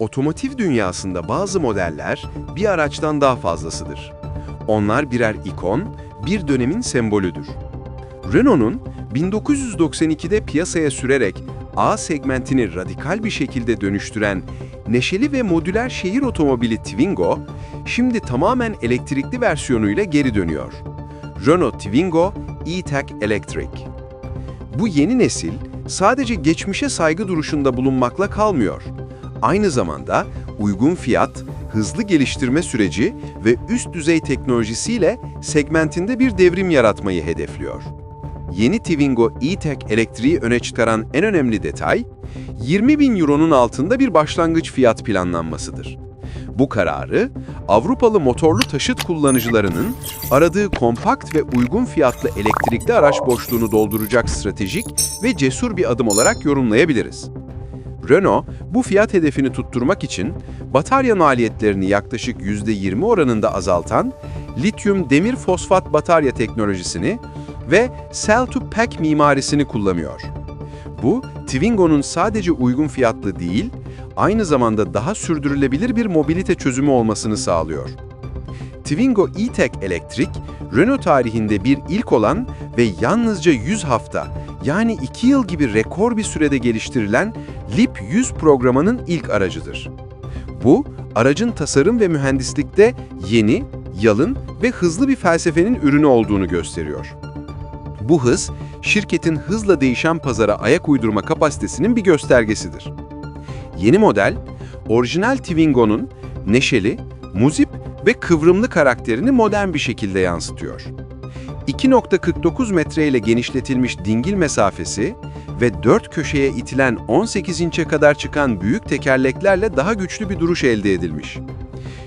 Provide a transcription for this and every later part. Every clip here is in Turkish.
Otomotiv dünyasında bazı modeller bir araçtan daha fazlasıdır. Onlar birer ikon, bir dönemin sembolüdür. Renault'un 1992'de piyasaya sürerek A segmentini radikal bir şekilde dönüştüren neşeli ve modüler şehir otomobili Twingo, şimdi tamamen elektrikli versiyonuyla geri dönüyor. Renault Twingo E-Tech Electric. Bu yeni nesil sadece geçmişe saygı duruşunda bulunmakla kalmıyor. Aynı zamanda uygun fiyat, hızlı geliştirme süreci ve üst düzey teknolojisiyle segmentinde bir devrim yaratmayı hedefliyor. Yeni Twingo E-Tech elektriği öne çıkaran en önemli detay, 20 bin euronun altında bir başlangıç fiyat planlanmasıdır. Bu kararı, Avrupalı motorlu taşıt kullanıcılarının aradığı kompakt ve uygun fiyatlı elektrikli araç boşluğunu dolduracak stratejik ve cesur bir adım olarak yorumlayabiliriz. Renault, bu fiyat hedefini tutturmak için batarya maliyetlerini yaklaşık %20 oranında azaltan lityum demir fosfat batarya teknolojisini ve Cell-to-Pack mimarisini kullanıyor. Bu, Twingo'nun sadece uygun fiyatlı değil, aynı zamanda daha sürdürülebilir bir mobilite çözümü olmasını sağlıyor. Twingo E-Tech Elektrik, Renault tarihinde bir ilk olan ve yalnızca 100 hafta, yani 2 yıl gibi rekor bir sürede geliştirilen LEAP 100 programının ilk aracıdır. Bu, aracın tasarım ve mühendislikte yeni, yalın ve hızlı bir felsefenin ürünü olduğunu gösteriyor. Bu hız, şirketin hızla değişen pazara ayak uydurma kapasitesinin bir göstergesidir. Yeni model, orijinal Twingo'nun neşeli, muzip ve kıvrımlı karakterini modern bir şekilde yansıtıyor. 2.49 metre ile genişletilmiş dingil mesafesi ve dört köşeye itilen 18 inçe kadar çıkan büyük tekerleklerle daha güçlü bir duruş elde edilmiş.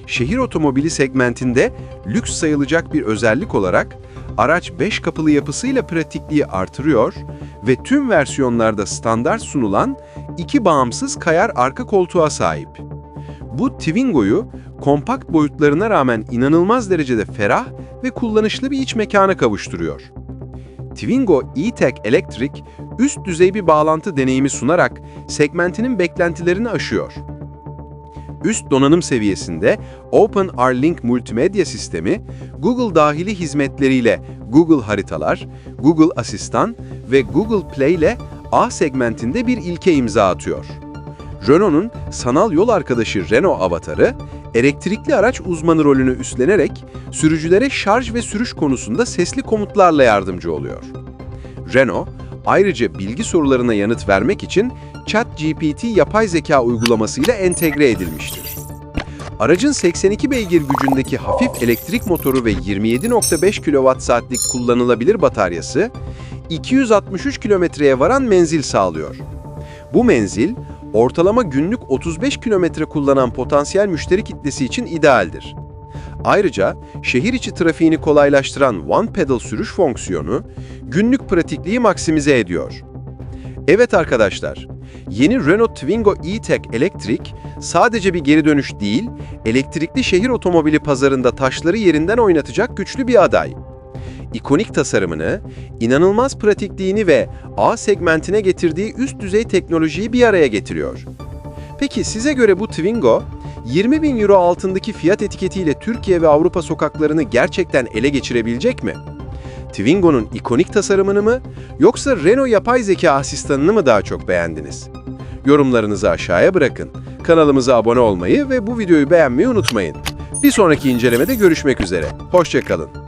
Şehir otomobili segmentinde lüks sayılacak bir özellik olarak araç 5 kapılı yapısıyla pratikliği artırıyor ve tüm versiyonlarda standart sunulan iki bağımsız kayar arka koltuğa sahip. Bu Twingo'yu kompakt boyutlarına rağmen inanılmaz derecede ferah ve kullanışlı bir iç mekana kavuşturuyor. Twingo E-Tech Electric üst düzey bir bağlantı deneyimi sunarak segmentinin beklentilerini aşıyor. Üst donanım seviyesinde OpenR-Link multimedya sistemi, Google dahili hizmetleriyle Google Haritalar, Google Asistan ve Google Play ile A segmentinde bir ilke imza atıyor. Renault'un sanal yol arkadaşı Renault Avatar'ı, elektrikli araç uzmanı rolünü üstlenerek sürücülere şarj ve sürüş konusunda sesli komutlarla yardımcı oluyor. Renault, ayrıca bilgi sorularına yanıt vermek için ChatGPT yapay zeka uygulamasıyla entegre edilmiştir. Aracın 82 beygir gücündeki hafif elektrik motoru ve 27.5 kWh kullanılabilir bataryası, 263 kilometreye varan menzil sağlıyor. Bu menzil, ortalama günlük 35 kilometre kullanan potansiyel müşteri kitlesi için idealdir. Ayrıca şehir içi trafiğini kolaylaştıran One Pedal sürüş fonksiyonu günlük pratikliği maksimize ediyor. Evet arkadaşlar, yeni Renault Twingo E-Tech Electric sadece bir geri dönüş değil, elektrikli şehir otomobili pazarında taşları yerinden oynatacak güçlü bir aday. İkonik tasarımını, inanılmaz pratikliğini ve A segmentine getirdiği üst düzey teknolojiyi bir araya getiriyor. Peki size göre bu Twingo, 20 bin euro altındaki fiyat etiketiyle Türkiye ve Avrupa sokaklarını gerçekten ele geçirebilecek mi? Twingo'nun ikonik tasarımını mı yoksa Renault yapay zeka asistanını mı daha çok beğendiniz? Yorumlarınızı aşağıya bırakın. Kanalımıza abone olmayı ve bu videoyu beğenmeyi unutmayın. Bir sonraki incelemede görüşmek üzere. Hoşçakalın.